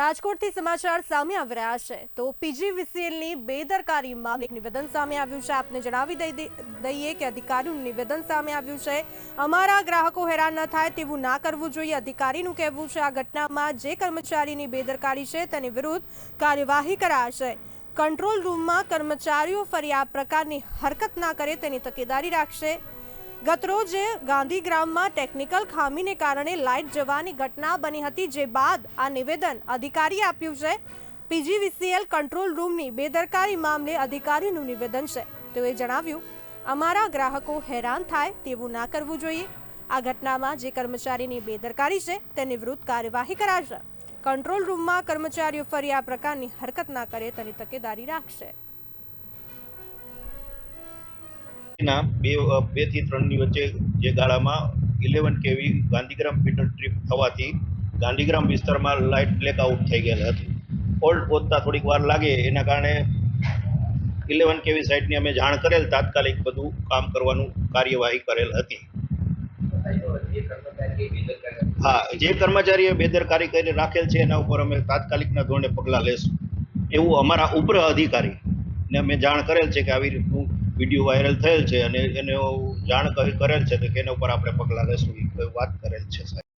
રાજકોટથી સમાચાર સામે આવી રહ્યા છે. તો પીજીવીસીએલની બેદરકારી મામલે એક નિવેદન સામે આવ્યું છે. આપને જણાવી દઈ દઈ- દઈએ કે અધિકારીનું નિવેદન સામે આવ્યું છે. અમારા ગ્રાહકો હેરાન ન થાય તેવું ના કરવું જોઈએ. અધિકારીનું કહેવું છે, આ ઘટનામાં જે કર્મચારીની બેદરકારી છે તેની વિરુદ્ધ કાર્યવાહી કરાશે કંટ્રોલ રૂમમાં કર્મચારીઓ ફરી આ પ્રકારની હરકત ના કરે તેની તકેદારી રાખશે. ગતરોજ ગાંધીગ્રામમાં ટેકનિકલ ખામીને કારણે લાઇટ જવાની ઘટના બની હતી, જે બાદ આ નિવેદન અધિકારીએ આપ્યું છે. પીજીવીસીએલ કંટ્રોલ રૂમની બેદરકારી મામલે અધિકારીનું નિવેદન છે. તેઓએ જણાવ્યું, અમારા ગ્રાહકો હેરાન થાય તેવું ના કરવું જોઈએ. આ ઘટનામાં જે કર્મચારીની બેદરકારી છે, તેની વિરુદ્ધ કાર્યવાહી કરાશે. કંટ્રોલ રૂમમાં કર્મચારીઓ ફરી આ પ્રકારની હરકત ના કરે તેની તકેદારી રાખશે. ના બે બેથી ત્રણની વચ્ચે જે ગાળામાં ઇલેવન કેવી ગાંધીગ્રામ ફીડર ટ્રીપ થવાથી ગાંધીગ્રામ વિસ્તારમાં લાઇટ બ્લેકઆઉટ થઈ ગયેલ હતી. ફોલ્ટ પહોંચતા થોડીક વાર લાગે, એના કારણે ઇલેવન કેવી સાઇટની અમે જાણ કરેલ, તાત્કાલિક બધું કામ કરવાનું કાર્યવાહી કરેલ હતી. હા, જે કર્મચારીએ બેદરકારી કરી રાખેલ છે, એના ઉપર અમે તાત્કાલિકના ધોરણે પગલાં લેશું. એવું અમારા ઉપર અધિકારી ને અમે જાણ કરેલ છે કે આવી રીતનું વીડિયો વાયરલ થયેલ છે અને એને જાણ કરી- કરેલ છે કે એના ઉપર આપણે પગલાં લેશું, એ વાત કરેલ છે સાહેબ.